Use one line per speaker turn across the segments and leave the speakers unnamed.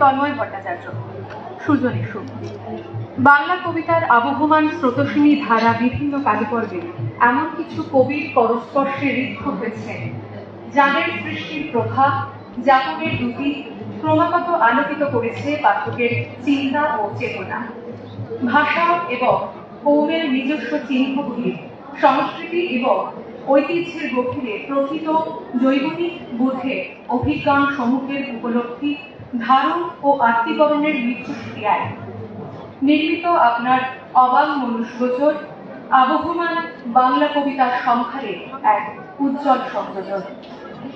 তন্ময় ভট্টাচার্য, সুজনী সুর। বাংলা কবিতার আবহমান স্রোতস্বিনী ধারা বিভিন্ন কালপর্বে এমন কিছু কবির পরস্পর্শে ঋদ্ধ হয়েছে, যাদের সৃষ্টির প্রভাব যাপনের দুটি ক্রমাগত আলোকিত করেছে পাঠকের চিন্তা ও চেতনা। ভাষা এবং কৌমের নিজস্ব চিহ্নগুলি, সংস্কৃতি এবং ঐতিহ্যের গভীরে প্রকৃত জৈবনিক বোধে অভিজ্ঞান সমূহের উপলব্ধি ধারণ ও আত্মীকরণের মিথস্ক্রিয়ায় নির্মিত আপনার অবাক মনুষ্যগোচর, আবহমান বাংলা কবিতার সংখ্যারে এক উজ্জ্বল সংযোজন।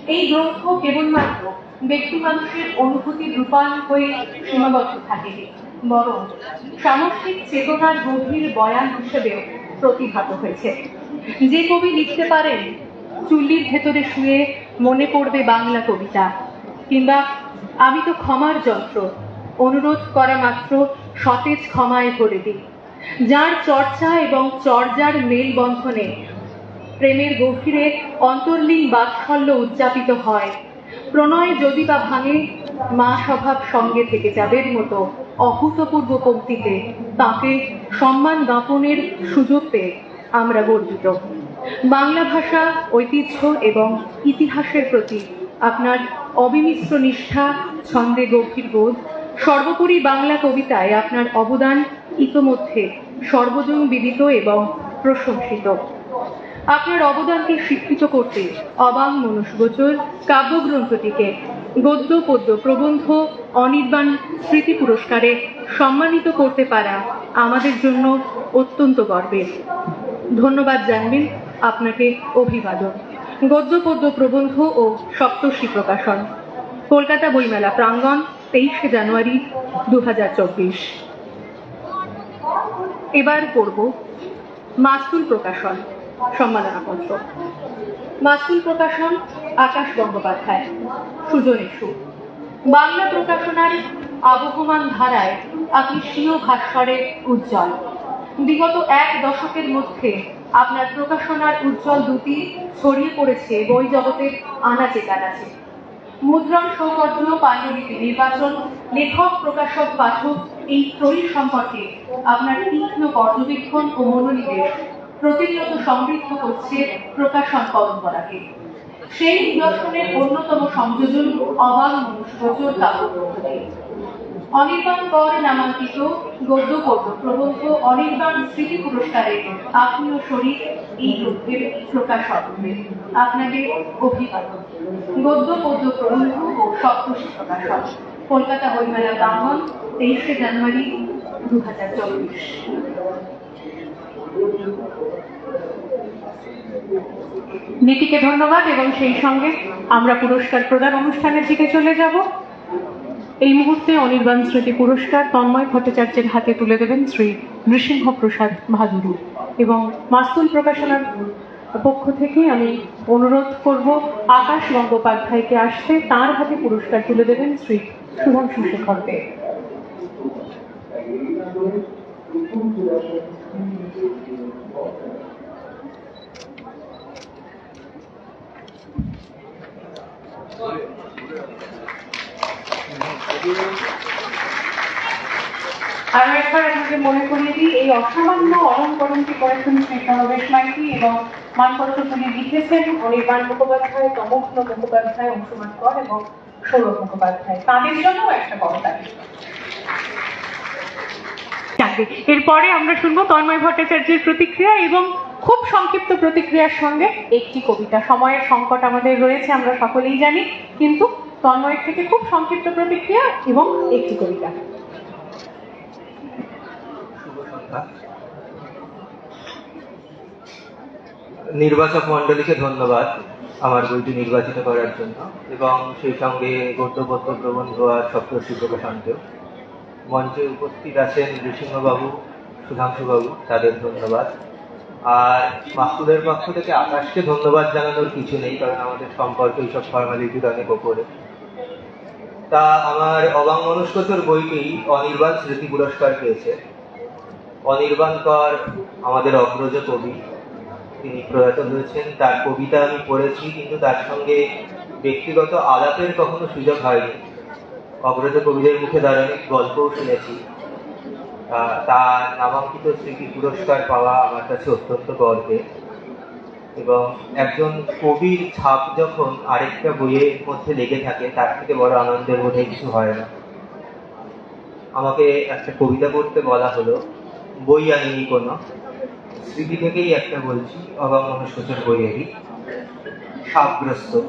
এই গ্রন্থ কেবলমাত্র ব্যক্তি মানুষের অনুভূতির রূপায়ণ হয়ে সীমাবদ্ধ থাকে, বরং সামষ্টিক চেতনার গভীর বয়ান হিসেবেও প্রতিভাত হয়েছে। যে কবি লিখতে পারেন, চুল্লির ভেতরে শুয়ে মনে পড়বে বাংলা কবিতা, কিংবা আমি তো ক্ষমার যন্ত্র। অনুরোধ করা মাত্র সতেজ ক্ষমায় ভরে দিই। যার চর্চা এবং চর্যার মেলবন্ধনে প্রেমের গভীরে অন্তর্লীন বাৎসল্য উদযাপিত হয়। প্রণয় যদি বা ভাঙে, মা স্বভাব সঙ্গে থেকে যাবের মতো অভূতপূর্ব পঙ্ক্তিতে তাকে সম্মান জ্ঞাপনের সুযোগ পেয়ে আমরা গর্বিত। বাংলা ভাষা, ঐতিহ্য এবং ইতিহাসের প্রতি আপনার অবিমিশ্র নিষ্ঠা, ছন্দে গভীর বোধ, সর্বোপরি বাংলা কবিতায় আপনার অবদান ইতোমধ্যে সর্বজন বিদিত এবং প্রশংসিত। আপনার অবদানকে স্বীকৃত করতে অবাং মনুষ্যগোচর কাব্যগ্রন্থটিকে গদ্য, পদ্য, প্রবন্ধ, অনির্বাণ স্মৃতি পুরস্কারে সম্মানিত করতে পারা আমাদের জন্য অত্যন্ত গর্বের। ধন্যবাদ জানবেন আপনাকে অভিবাদন। গদ্য, পদ্য, প্রবন্ধ ও সপ্তর্ষি প্রকাশন। কলকাতা বইমেলা প্রাঙ্গণ, তেইশে জানুয়ারি দু হাজার চব্বিশ। এবার পড়ব মাসুল প্রকাশন সম্মাননাপত্র মাসুল প্রকাশন, আকাশ গঙ্গোপাধ্যায় সুজনী সুর বাংলা প্রকাশনার আবহমান ধারায় আপনি স্বীয় ভাস্করে উজ্জ্বল। বিগত এক দশকের মধ্যে আপনার প্রকাশনার উজ্জ্বল দুটি ছড়িয়ে পড়েছে, বই জগতের আনাচে কানাচে মুদ্রণ সৌকর্য পাণ্ডুলিপি নির্বাচন, লেখক, প্রকাশক, পাঠক, এই ত্রয়ী সম্পর্কে আপনার তীক্ষ্ণ পর্যবেক্ষণ ও মনোনিবেশ প্রতিনিয়ত সমৃদ্ধ করছে প্রকাশন পরম্পরাকে। সেই নিদর্শনের অন্যতম সংযোজন অবাক মনুষ্যচর কাব্যগ্রন্থটি অনির্বাণ কর নামাঙ্কিত গদ্য পদ্য প্রবন্ধ অনির্বাণ স্মৃতি পুরস্কারে আপনিও শরীর এই গ্রন্থের প্রকাশক আপনাদের অভিবাদন। গদ্য পদ্য প্রবন্ধ ও সপ্তশী প্রকাশক কলকাতা বইমেলা ব্রাহ্মণ তেইশে জানুয়ারি দু হাজার চব্বিশ। নীতিকে ধন্যবাদ এবং সেই সঙ্গে আমরা পুরস্কার প্রদান অনুষ্ঠানের দিকে চলে যাব। এই মুহূর্তে অনির্বাণ স্মৃতি পুরস্কার তন্ময় ভট্টাচার্যের হাতে তুলে দেবেন শ্রী নৃসিংহ প্রসাদ ভাদুরী এবং মাস্তুল প্রকাশনার পক্ষ থেকে আমি অনুরোধ করব, আকাশ গঙ্গোপাধ্যায়কে আসতে তার হাতে পুরস্কার তুলে দেবেন শ্রী সুধাংশু শেখর দে আরও একবার আপনাকে মনে করিয়ে দিই, এই অসামান্য অলঙ্করণটি করেছেন শ্রী মাইতি এবং লিখেছেন অনির্বাণ মুখোপাধ্যায় তমগ্ন মুখোপাধ্যায় কর এবং সৌরভ মুখোপাধ্যায়। তাদের জন্যও একটা বড় তালিকা। এরপরে আমরা শুনব তন্ময় ভট্টাচার্যের প্রতিক্রিয়া এবং খুব সংক্ষিপ্ত প্রতিক্রিয়ার সঙ্গে একটি কবিতা। সময়ের সংকট আমাদের রয়েছে, আমরা সকলেই জানি, কিন্তু তন্ময়ের থেকে খুব সংক্ষিপ্ত প্রতিক্রিয়া এবং একটি কবিতা।
নির্বাচক মণ্ডলীকে ধন্যবাদ আমার বইটি নির্বাচিত করার জন্য এবং সেই সঙ্গে গদ্যপদ্য প্রবন্ধ আর সপ্তর্ষি প্রকাশনকেও মঞ্চে উপস্থিত আছেন নৃসিংহবাবু, সুধাংশুবাবু, তাদের ধন্যবাদ। আর মাসুদের পক্ষ থেকে আকাশকে ধন্যবাদ জানানোর কিছু নেই, কারণ আমাদের সম্পর্ক এইসব ফর্মালিটির অনেক ওপরে। তা আমার অবাঙ্গনস্কতর বইটি অনির্বাণ স্মৃতি পুরস্কার পেয়েছে। অনির্বাণ কর আমাদের অগ্রজ কবি। তিনি প্রয়াত হয়েছেন, তার কবিতা আমি পড়েছি, কিন্তু তার সঙ্গে ব্যক্তিগত আলাপের কখনো সুযোগ হয়নি। অগ্রজ কবিদের মুখে দাঁড়ানো গল্পও শুনেছি। তার নামাঙ্কিত স্মৃতি পুরস্কার পাওয়া আমার কাছে অত্যন্ত গর্বের। এবং একজন কবির ছাপ যখন আরেকটা বইয়ের মধ্যে লেগে থাকে, তার থেকে বড় আনন্দের বোধহয় কিছু হয় না। আমাকে একটা কবিতা পড়তে বলা হলো, বই আনিনি কোনো। স্মৃতি থেকেই একটা বলছি, অবাক মনুষ্যচর বইয়েরই। সাপগ্রস্ত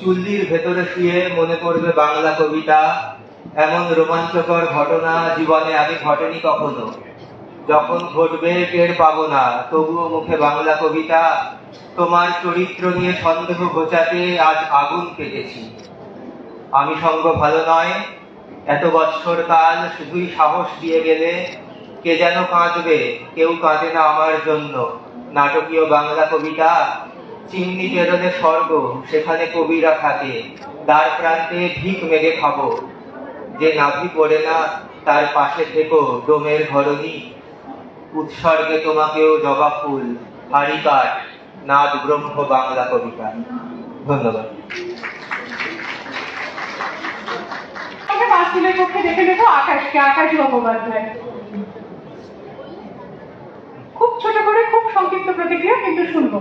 চুল্লির ভেতরে শুয়ে মনে পড়বে বাংলা কবিতা। এমন রোমাঞ্চকর ঘটনা জীবনে আগে ঘটেনি কখনো। যখন ঘটবে টের পাবো না, তবুও মুখে বাংলা কবিতা। তোমার চরিত্র নিয়ে সন্দেহ ঘোচাতে আজ আগুন কেটেছি। আমি সঙ্গ ভালো নয়, এত বৎসর কাল শুধুই সাহস দিয়ে গেলে, কে যেন কাঁদবে, কেউ কাঁদে না আমার জন্য। নাটকীয় বাংলা কবিতা, চিমনি পেরনে স্বর্গ, সেখানে কবিরা থাকে, দ্বার প্রান্তে ভিক মেরে খাব। যে নাভি পড়ে না, তার পাশে থেকো, ডোমের ঘরণী উৎসর্গে তোমাকেও জবা ফুল হাড়ি কাঠ নাদ ব্রহ্ম বাংলা কবিতা। ধন্যবাদ।
বাস্তবের পক্ষে দেখে নেব আকাশকে আকাশ গঙ্গোপাধ্যায় খুব ছোট করে খুব সংক্ষিপ্ত প্রতিক্রিয়া কিন্তু শুনব।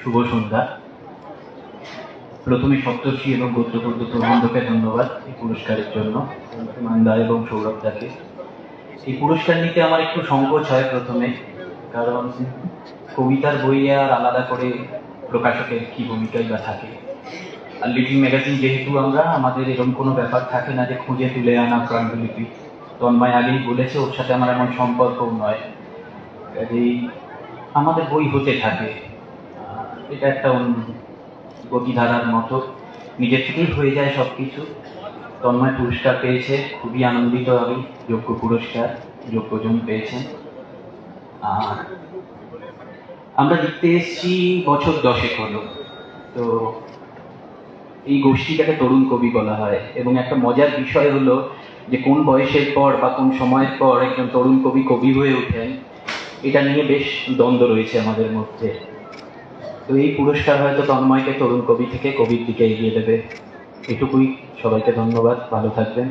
শুভ সন্ধ্যা। প্রথমে সপ্তর্ষি এবং গোত্রপদ্য প্রবন্ধকে ধন্যবাদ এই পুরস্কারের জন্য, মান্দা এবং সৌরভ দাকে এই পুরস্কার নিতে আমার একটু সংকোচ হয় প্রথমে, কারণ কবিতার বই আর আলাদা করে প্রকাশকের কি ভূমিকাই বা থাকে। আর লিভিং ম্যাগাজিন যেহেতু আমরা, আমাদের এরকম কোনো ব্যাপার থাকে না যে খুঁজে তুলে আনা প্রাণলিপি। তন্ময় আগেই বলেছে, ওর সাথে আমার এমন সম্পর্কও নয়। কাজেই আমাদের বই হতে থাকে। এটা একটা গতিধারার মতো। নিজের থেকেই হয়ে যায় সব কিছু তন্ময় পুরস্কার পেয়েছে। খুবই আনন্দিত আমি। যোগ্য পুরস্কার, যোগ্যজন পেয়েছেন। আর আমরা লিখতে এসেছি বছর দশেক হলো। তো এই গোষ্ঠীটাকে তরুণ কবি বলা হয়। এবং একটা মজার বিষয় হলো যে কোন বয়সের পর বা কোন সময়ের পর একজন তরুণ কবি কবি হয়ে ওঠেন, এটা নিয়ে বেশ দ্বন্দ্ব রয়েছে আমাদের মধ্যে। তো এই পুরস্কার হয়তো তন্ময়কে তরুণ কবি থেকে কবির দিকে এগিয়ে দেবে। এটুকুই সবাইকে ধন্যবাদ। ভালো থাকবেন।